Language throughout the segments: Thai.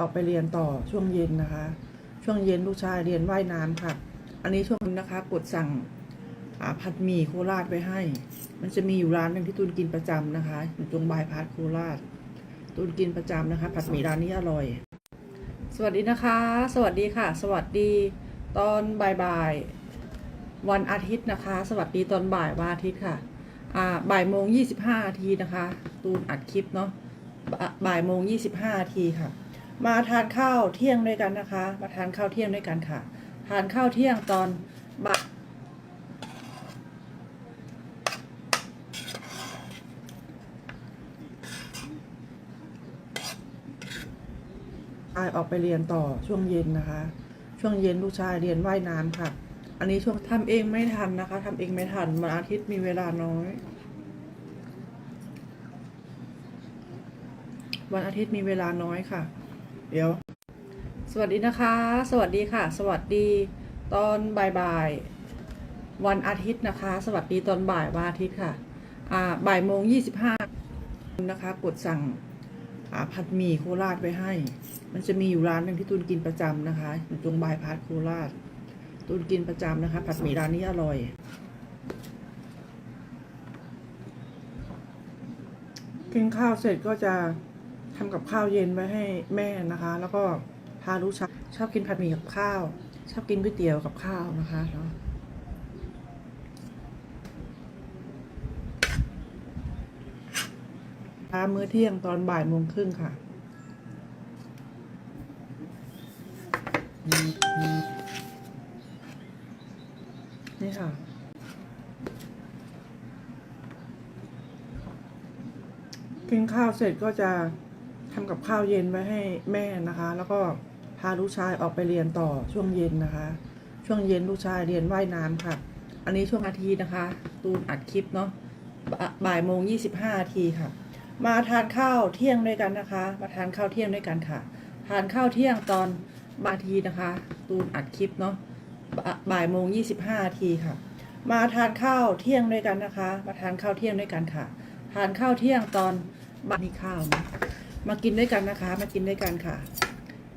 ออกไปเรียนต่อช่วงเย็นนะคะ ช่วงเย็นลูกชายเรียนว่ายน้ำค่ะ อันนี้ช่วงนะคะ กดสั่งผัดหมี่โคราชไปให้ มันจะมีอยู่ร้านหนึ่งที่ตูนกินประจำนะคะอยู่ตรงบายพาสโคราชตูนกินประจำนะคะ ผัดหมี่ร้านนี้อร่อย สวัสดีนะคะ สวัสดีค่ะ สวัสดีตอนบ่ายๆวันอาทิตย์นะคะ สวัสดีตอนบ่ายวันอาทิตย์ค่ะอ่าบ่ายโมงยี่สิบห้านาทีนะคะ ตูนอัดคลิปเนาะบ่าบ่ายโมงยี่สิบห้านาทีค่ะ มาทานข้าวเที่ยงด้วยกันนะคะ มาทานข้าวเที่ยงด้วยกันค่ะ ทานข้าวเที่ยงตอนบ่ายอายออกไปเรียนต่อช่วงเย็นนะคะ ช่วงเย็นลูกชายเรียนว่ายน้ำค่ะ อันนี้ช่วงทำเองไม่ทันนะคะทำเองไม่ทันวันอาทิตย์มีเวลาน้อย วันอาทิตย์มีเวลาน้อยค่ะ เดี๋ยว สวัสดีนะคะ สวัสดีค่ะ สวัสดีตอนบ่ายๆวันอาทิตย์นะคะ สวัสดีตอนบ่ายวันอาทิตย์ค่ะ อ่าบ่ายโมงยี่สิบห้านะคะ กดสั่งอ่าผัดหมี่โคราชไปให้ มันจะมีอยู่ร้านหนึ่งที่ตูนกินประจำนะคะอยู่ตรงบายพาสโคราชตูนกินประจำนะคะ ผัดหมี่ร้านนี้อร่อยกินข้าวเสร็จก็จะ ทำกับข้าวเย็นไว้ให้แม่นะคะ แล้วก็พาลูกชายชอบกินผัดหมี่กับข้าว ชอบกินก๋วยเตี๋ยวกับข้าวนะคะเนาะทามื้อเที่ยงตอนบ่ายโมงครึ่งค่ะนี่ค่ะ กินข้าวเสร็จก็จะ ทำกับข้าวเย็นไว้ให้แม่นะคะ แล้วก็พาลูกชายออกไปเรียนต่อช่วงเย็นนะคะ ช่วงเย็นลูกชายเรียนว่ายน้ำค่ะ อันนี้ช่วงอาทิตย์นะคะ ตูนอัดคลิปเนาะบ่าบ่ายโมงยี่สิบห้านาทีค่ะ มาทานข้าวเที่ยงด้วยกันนะคะ มาทานข้าวเที่ยงด้วยกันค่ะ ทานข้าวเที่ยงตอนบ่ายทีนะคะ ตูนอัดคลิปเนาะบ่าบ่ายโมงยี่สิบห้านาทีค่ะ มาทานข้าวเที่ยงด้วยกันนะคะ มาทานข้าวเที่ยงด้วยกันค่ะ ทานข้าวเที่ยงตอนบ่ายนี้ข้าวนะ มากินด้วยกันนะคะ มากินด้วยกันค่ะ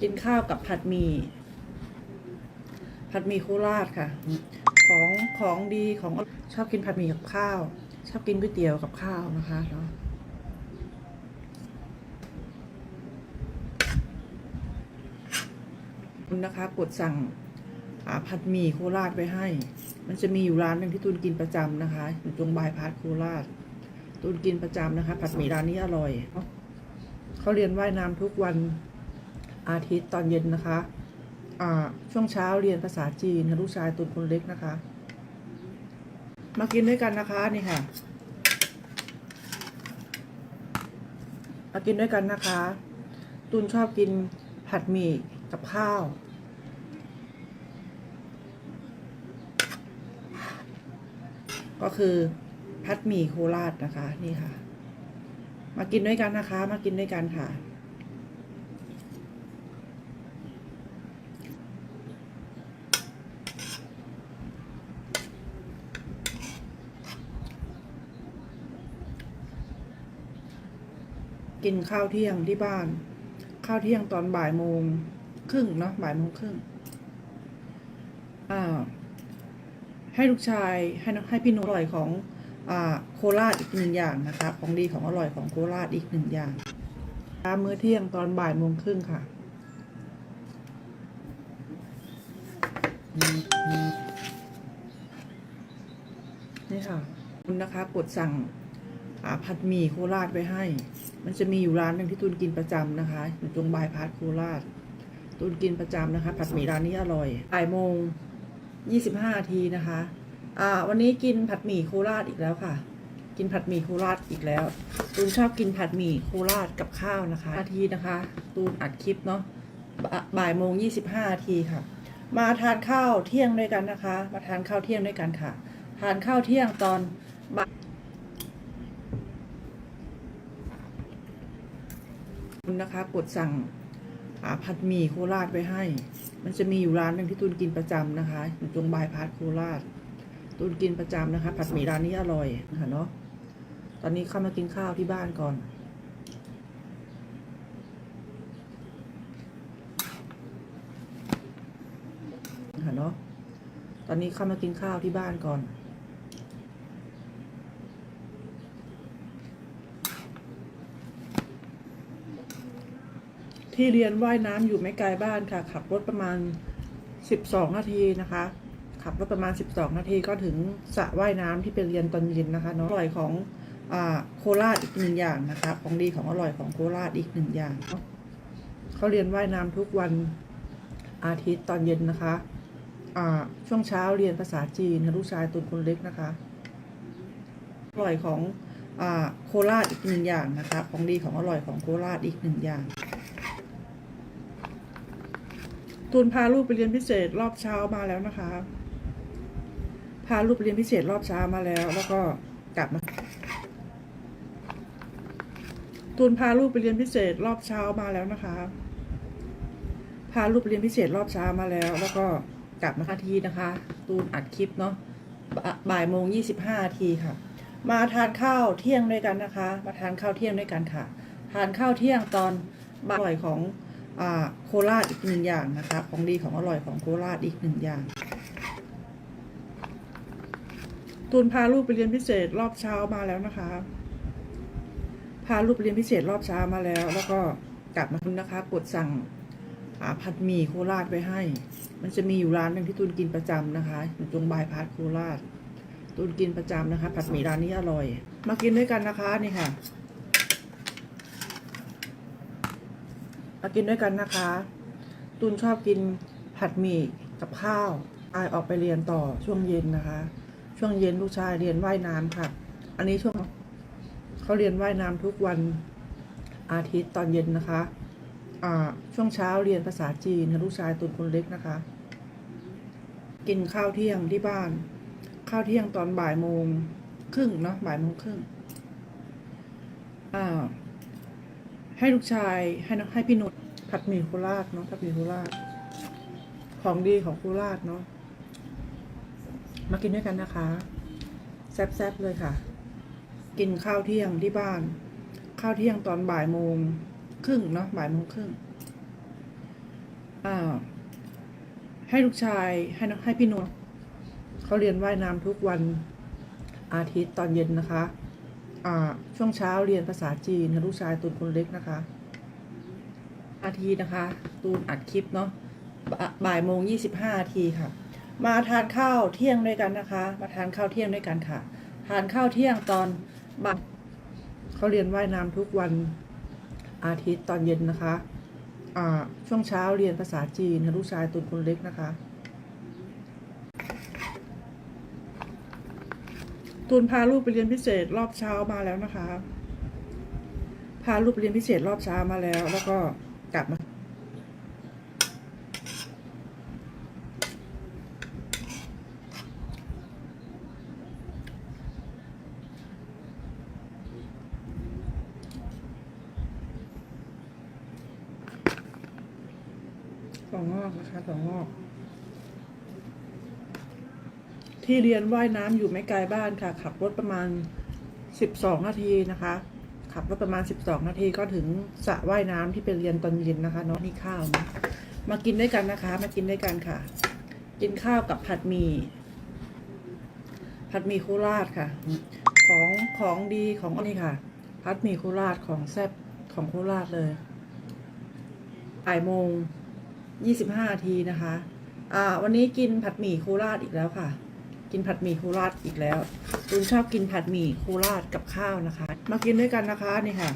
กินข้าวกับผัดหมี่ผัดหมี่โคราชค่ะ ของของดีของชอบกินผัดหมี่กับข้าว ชอบกินก๋วยเตี๋ยวกับข้าวนะคะเนาะคุณนะคะกดสั่งผัดหมี่โคราชไปให้ มันจะมีอยู่ร้านหนึ่งที่ตูนกินประจำนะคะอยู่ตรงบายพาสโคราชตูนกินประจำนะคะ ผัดหมี่ร้านนี้อร่อย เขาเรียนว่ายน้ำทุกวันอาทิตย์ตอนเย็นนะคะอ่าช่วงเช้าเรียนภาษาจีนลูกชายตูนคนเล็กนะคะ มากินด้วยกันนะคะนี่ค่ะ มากินด้วยกันนะคะตูนชอบกินผัดหมี่กับข้าว ก็คือผัดหมี่โคราชนะคะนี่ค่ะ มากินด้วยกันนะคะ มากินด้วยกันค่ะ กินข้าวเที่ยงที่บ้าน ข้าวเที่ยงตอนบ่ายโมงครึ่งเนาะบ่ายโมงครึ่งอ่าให้ลูกชายให้ให้พี่นุอร่อยของ โคราชอีกหนึ่งอย่างนะคะ ของดีของอร่อยของโคราชอีกหนึ่งอย่างตามมื้อเที่ยงตอนบ่ายโมงครึ่งค่ะนี่ค่ะ คุณนะคะกดสั่งผัดหมี่โคราชไปให้ มันจะมีอยู่ร้านหนึ่งที่ตูนกินประจำนะคะอยู่ตรงบายพาสโคราชตูนกินประจำนะคะ ผัดหมี่ร้านนี้อร่อยบ่ายโมงยี่สิบห้าทีนะคะ อ่า วันนี้กินผัดหมี่โคราชอีกแล้วค่ะ กินผัดหมี่โคราชอีกแล้ว ตูนชอบกินผัดหมี่โคราชกับข้าวนะคะนาทีนะคะ ตูนอัดคลิปเนาะบ่าบ่ายโมงยี่สิบห้าทีค่ะ มาทานข้าวเที่ยงด้วยกันนะคะ มาทานข้าวเที่ยงด้วยกันค่ะ ทานข้าวเที่ยงตอนบ่ายคุณนะคะ กดสั่งผัดหมี่โคราชไปให้ มันจะมีอยู่ร้านหนึ่งที่ตูนกินประจำนะคะ อยู่ตรงบายพาสโคราช ตูนกินประจำนะคะ ผัดหมี่ร้านนี้อร่อยค่ะเนาะตอนนี้เข้ามากินข้าวที่บ้านก่อนค่ะเนาะตอนนี้เข้ามากินข้าวที่บ้านก่อนที่เรียนว่ายน้ำอยู่ไม่ไกลบ้านค่ะ ขับรถประมาณ 12 นาทีนะคะ ขับรถประมาณ 12 นาทีก็ถึงสระว่ายน้ำที่ไปเรียนตอนเย็นนะคะเนาะอร่อยของอ่าโคราชอีกหนึ่งอย่างนะคะของดีของอร่อยของโคราชอีกหนึ่งอย่างเขาเรียนว่ายน้ำทุกวันอาทิตย์ตอนเย็นนะคะอ่าช่วงเช้าเรียนภาษาจีนค่ะลูกชายตุนคนเล็กนะคะอร่อยของอ่าโคราชอีกหนึ่งอย่างนะคะของดีของอร่อยของโคราชอีกหนึ่งอย่างตูนพาลูกไปเรียนพิเศษรอบเช้ามาแล้วนะคะ พาลูกไปเรียนพิเศษรอบเช้ามาแล้ว แล้วก็กลับมาตูนพาลูกไปเรียนพิเศษรอบเช้ามาแล้วนะคะ พาลูกไปเรียนพิเศษรอบเช้ามาแล้ว แล้วก็กลับมาทันทีนะคะ ตูนอัดคลิปเนาะบ่ายโมงยี่สิบห้าทีค่ะ มาทานข้าวเที่ยงด้วยกันนะคะ มาทานข้าวเที่ยงด้วยกันค่ะ ทานข้าวเที่ยงตอนบ่ายอร่อยของอโคราชอีกหนึ่งอย่างนะคะ ของดีของอร่อยของโคราชอีกหนึ่งอย่าง ตูนพาลูกไปเรียนพิเศษรอบเช้ามาแล้วนะคะ พาลูกไปเรียนพิเศษรอบเช้ามาแล้ว แล้วก็กลับมาคุณนะคะ กดสั่งผัดหมี่โคราชไว้ให้ มันจะมีอยู่ร้านหนึ่งที่ตูนกินประจำนะคะอยู่ตรงบายพาสโคราชตูนกินประจำนะคะ ผัดหมี่ร้านนี้อร่อย มากินด้วยกันนะคะนี่ค่ะ มากินด้วยกันนะคะ ตูนชอบกินผัดหมี่กับข้าวอายออกไปเรียนต่อช่วงเย็นนะคะ ช่วงเย็นลูกชายเรียนว่ายน้ำค่ะ อันนี้ช่วงเขาเรียนว่ายน้ำทุกวันอาทิตย์ตอนเย็นนะคะอ่าช่วงเช้าเรียนภาษาจีนค่ะลูกชายตูนคนเล็กนะคะ กินข้าวเที่ยงที่บ้าน ข้าวเที่ยงตอนบ่ายโมงครึ่งเนาะบ่ายโมงครึ่งอ่าให้ลูกชายให้ให้พี่นุชผัดหมี่โคราชเนาะผัดหมี่โคราชของดีของโคราชเนาะ มากินด้วยกันนะคะ แซ่บๆเลยค่ะ กินข้าวเที่ยงที่บ้าน ข้าวเที่ยงตอนบ่ายโมงครึ่งเนาะบ่ายโมงครึ่งอ่า ให้ลูกชายให้ให้พี่นุชเขาเรียนว่ายน้ำทุกวันอาทิตย์ตอนเย็นนะคะ อ่า ช่วงเช้าเรียนภาษาจีนลูกชายตูนคนเล็กนะคะ อาทีนะคะ ตูนอัดคลิปเนาะบ่ายโมงยี่สิบห้าทีค่ะ มาทานข้าวเที่ยงด้วยกันนะคะ มาทานข้าวเที่ยงด้วยกันค่ะ ทานข้าวเที่ยงตอนบ่ายเขาเรียนว่ายน้ำทุกวันอาทิตย์ตอนเย็นนะคะอ่าช่วงเช้าเรียนภาษาจีนลูกชายตูนคนเล็กนะคะตูนพาลูกไปเรียนพิเศษรอบเช้ามาแล้วนะคะ พาลูกไปเรียนพิเศษรอบเช้ามาแล้ว แล้วก็กลับมา ถั่วงอกนะคะถั่วงอก ที่เรียนว่ายน้ำอยู่ไม่ไกลบ้านค่ะ ขับรถประมาณ12นาทีนะคะ ขับรถประมาณ12นาทีก็ถึงสระว่ายน้ำที่ไปเรียนตอนเย็นนะคะเนาะนี่ข้าวนะมากินด้วยกันนะคะ มากินด้วยกันค่ะ กินข้าวกับผัดหมี่ผัดหมี่โคราชค่ะ ของของดีของอนี่ค่ะ ผัดหมี่โคราชของแซ่บของโคราชเลยบ่ายโมง ยี่สิบห้านาทีนะคะ อ่า วันนี้กินผัดหมี่โคราชอีกแล้วค่ะ กินผัดหมี่โคราชอีกแล้วตูนชอบกินผัดหมี่โคราชกับข้าวนะคะ มากินด้วยกันนะคะนี่ค่ะ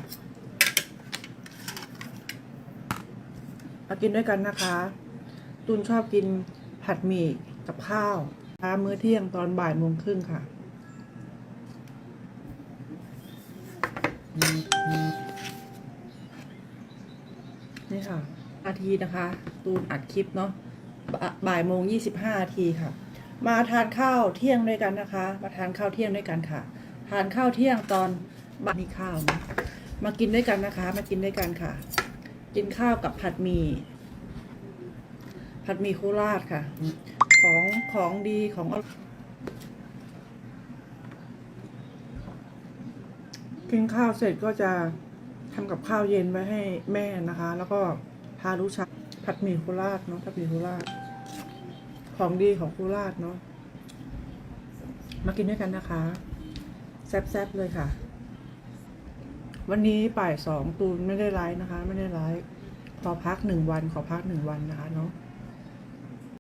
มากินด้วยกันนะคะตูนชอบกินผัดหมี่กับข้าวทามื้อเที่ยงตอนบ่ายโมงครึ่งค่ะนี่ค่ะ นาทีนะคะตูนอัดคลิปเนาะบ่าบ่ายโมงยี่สิบห้านาทีค่ะ มาทานข้าวเที่ยงด้วยกันนะคะ มาทานข้าวเที่ยงด้วยกันค่ะ ทานข้าวเที่ยงตอนบ่ายนี่ข้าวนะมากินด้วยกันนะคะ มากินด้วยกันค่ะ กินข้าวกับผัดหมี่ผัดหมี่โคราชค่ะ ของของดีของอร่อยกินข้าวเสร็จก็จะทำกับข้าวเย็นไว้ให้แม่นะคะ แล้วก็ พาลูกชายผัดหมี่โคราชเนาะผัดหมี่โคราช ของดีของโคราชเนาะมากินด้วยกันนะคะ แซ่บๆเลยค่ะ วันนี้ป่ายสองตูนไม่ได้ไลฟ์นะคะ ไม่ได้ไลฟ์ขอพักหนึ่งวัน ขอพักหนึ่งวันนะคะเนาะ